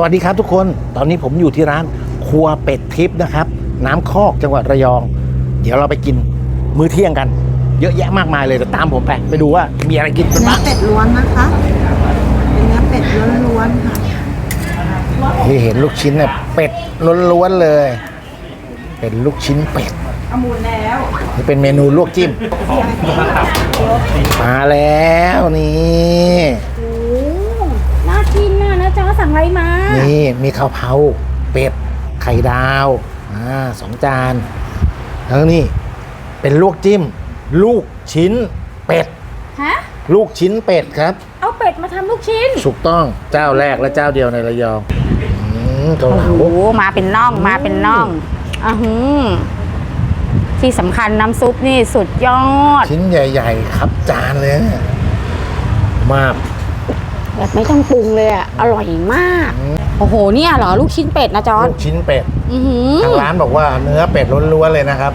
สวัสดีครับทุกคน ตอนนี้ผมอยู่ที่ร้านครัวเป็ดทิพย์นะครับ น้ำคอกจังหวัดระยอง เดี๋ยวเราไปกินมื้อเที่ยงกัน เยอะแยะมากมายเลยแต่ตามผมไป ไปดูว่ามีอะไรกินกันเนื้อบ้างเป็ดล้วนนะคะ เป็นเนื้อเป็ดล้วนๆค่ะ ที่เห็นลูกชิ้นเนี่ยเป็ดล้วนๆเลย เป็นลูกชิ้นเป็ดนี่เป็นเมนูลวกจิ้ม มาแล้วนี่ สั่งอะไรมา นี่มีข้าวเผาเป็ดไข่ดาวอ่าสองจาน แล้วนี่เป็นลวกจิ้ม ลูกชิ้นเป็ด ฮะ ลูกชิ้นเป็ดครับ เอาเป็ดมาทำลูกชิ้น ถูกต้องเจ้าแรกและเจ้าเดียวในระยองอืมเกาเหลาโอ้โห มาเป็นน่อง มาเป็นน่องอือหือที่สำคัญน้ำซุปนี่สุดยอด ชิ้นใหญ่ ๆ ครับจานเลยเนี่ยมาก แบบไม่ต้องปรุงเลยอะ อร่อยมาก โอ้โห เนี่ยเหรอลูกชิ้นเป็ดนะจอร์ดลูกชิ้นเป็ดอือหือทางร้านบอกว่าเนื้อเป็ดล้วนๆเลยนะครับ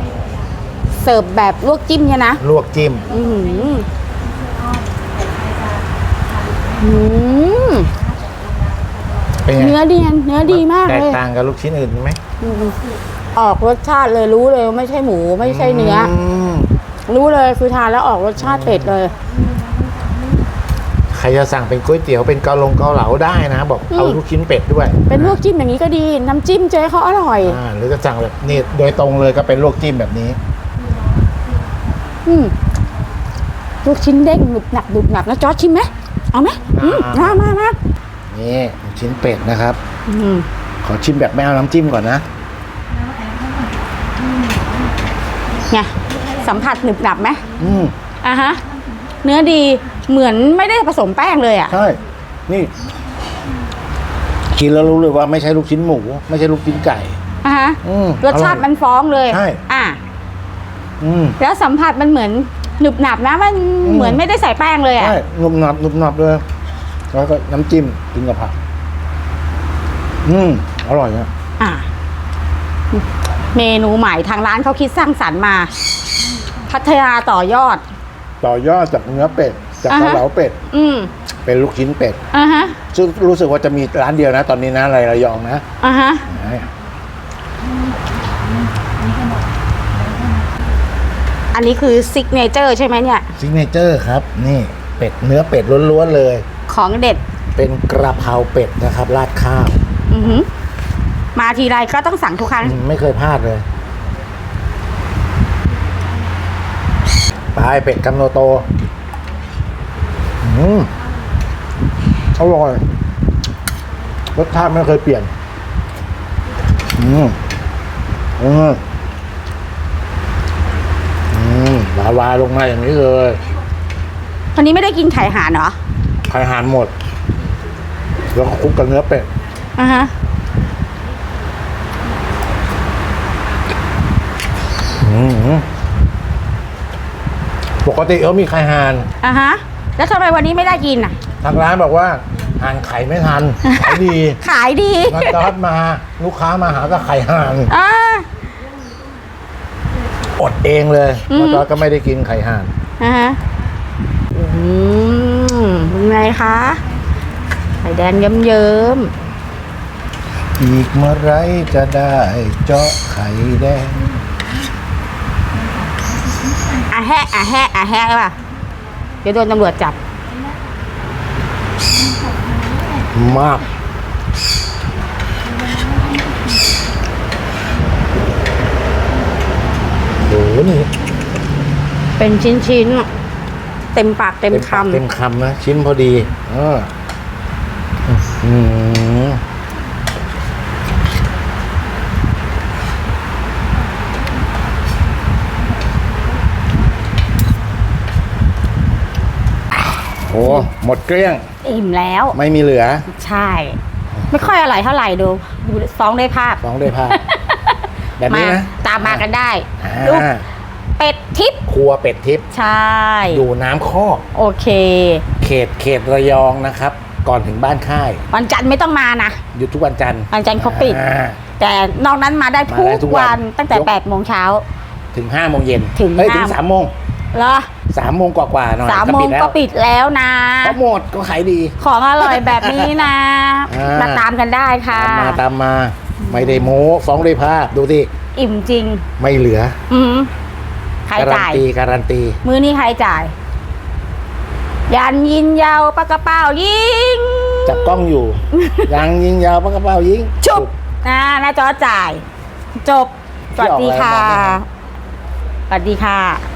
เสิร์ฟแบบลวกจิ้มเนี่ยนะ ลวกจิ้ม อือหืออืมเป็นไงเนื้อดีเนื้อดีมากแตเลกย ต่างกับลูกชิ้นอื่นไหมอืมออกรสชาติเลยรู้เลยว่าไม่ใช่หมูไม่ใช่เนื้อ มรู้เลยคือทานแล้วออกรสชาติเป็ดเลยใค รจะสั่งเป็นก๋วยเตี๋ยวเป็นเกาลงเกาเหลาได้นะ บอกอืมเอาลูกชิ้นเป็ดด้วยเป็นลวกจิ้มอย่างนี้ก็ดี น้ำจิ้มเจ๊เขาอร่อยอ่าหรือจะสั่งแบบนี่โดยตรงเลยก็เป็นลวกจิ้มแบบนี้ อืมลูกชิ้นเด้งหนุบหนับหนุบหนับนะจอร์จชิมไหมเอาไหมอืมอ่ามามามานี่ลูกชิ้นเป็ดนะครับ อืมขอชิมแบบไม่เอาน้ำจิ้มก่อนนะไงสัมผัสหนึบหนับไหมอืมอะฮะ เนื้อดีเหมือนไม่ได้ผสมแป้งเลยอะ ใช่ นี่ กินแล้วรู้เลยว่าไม่ใช่ลูกชิ้นหมู ไม่ใช่ลูกชิ้นไก่ อะฮะอืมรสชาติออยมันฟ้องเลยใช่ อะ อืม แล้วสัมผัสมันเหมือนหนึบหนับนะมันอืมเหมือนไม่ได้ใส่แป้งเลยอะ ใช่หนุบหนับหนุบหนับเลย แล้วก็น้ำจิ้มกินกับผัก อืม อร่อยนะอะ เมนูใหม่ทางร้านเขาคิดสร้างสรรค์มา พัฒนาต่อยอด ต่อยอดจากเนื้อเป็ดจากอ่าฮะ เกาเหลาเป็ดอืมเป็นลูกชิ้นเป็ดอะฮะซึ่งรู้สึกว่าจะมีร้านเดียวนะ ตอนนี้นะในระยองนะอะฮะอันนี้คือซิกเนเจอร์ใช่ไหมเนี่ย ซิกเนเจอร์ครับ นี่เป็ดเนื้อเป็ดล้วนๆเลย ของเด็ด เป็นกระเพราเป็ดนะครับราดข้าวอือหือมาทีไรก็ต้องสั่งทุกครั้งอืมไม่เคยพลาดเลย ปลายเป็ดคำโนโตอืมอร่อยรสชาติไม่เคยเปลี่ยน อืมอืมอืมลาวาลงมาอย่างนี้เลยวันนี้ไม่ได้กินไข่ห่านเหรอ ไข่หานหมด แล้วก็คลุกกับเนื้อเป็ดอะฮะอืม ปกติเขามีไข่หานอะฮะ แล้วทำไมวันนี้ไม่ได้กินอะ ทางร้านบอกว่าห่านไข่ไม่ทันขายดีขายดีนัดจอดมาลูกค้ามาหาก็ไข่ห่านอ่า อดเองเลยอืมนัดจอดก็ไม่ได้กินไข่ห่านอะฮะอืมเป็นไงคะไข่แดงเยิ้มอีกเมื่อไรจะได้เจาะไข่แดงๆ อะแฮะอะแฮะอะแฮะป่ะเดี๋ยวโดนตำรวจจับ มากโหนี่เป็นชิ้นๆเต็มปากเต็มเต็มปากคำ เต็มคำนะ ชิ้นพอดี เอออืม โอ้หมดเกลี้ยง อิ่มแล้ว ไม่มีเหลือ ใช่ ไม่ค่อยอร่อยเท่าไหร่ดูดูฟ้องได้ภาพฟ้องได้ภาพแบบมานี้นะตามมากันได้อ่าลูกเป็ดทิพย์ครัวเป็ดทิพย์ใช่ อยู่น้ำคอกโอเค เขตเขตระยองนะครับ ก่อนถึงบ้านค่าย วันจันทร์ไม่ต้องมานะ หยุดทุกวันจันทร์วันจันทร์เขาปิด อ่า แต่นอกนั้นมาได้มาได้ทุทุกกวัวันนตั้งแต่ยก 8โมงเช้า ถึงห้าโมงเย็นถึงเอ้ยห้าถึงสามโมง เหรอ สามโมงกว่าๆหน่อยสามโมงแล้วก็ปิดแล้วนะเพราะหมดก็ขายดี ของอร่อยแบบนี้นะอ่ามมาตามกันได้ค่ะ ตามมาตามมา ไม่ได้โม้ฟ้องด้วยภาพดูสิอิ่มจริง ไม่เหลือ อืมใครการันจ่ายตีการันตี มือนี้ใครจ่าย ยันยินยาวปากกระเป๋ายิง จับกล้องอยู่ยังยิงยาวปากกระเป๋ายิงชุบนะนะจอจ่าย จบสวัสดีค่ะที่ออกรายการนะครับสวัสดีค่ะ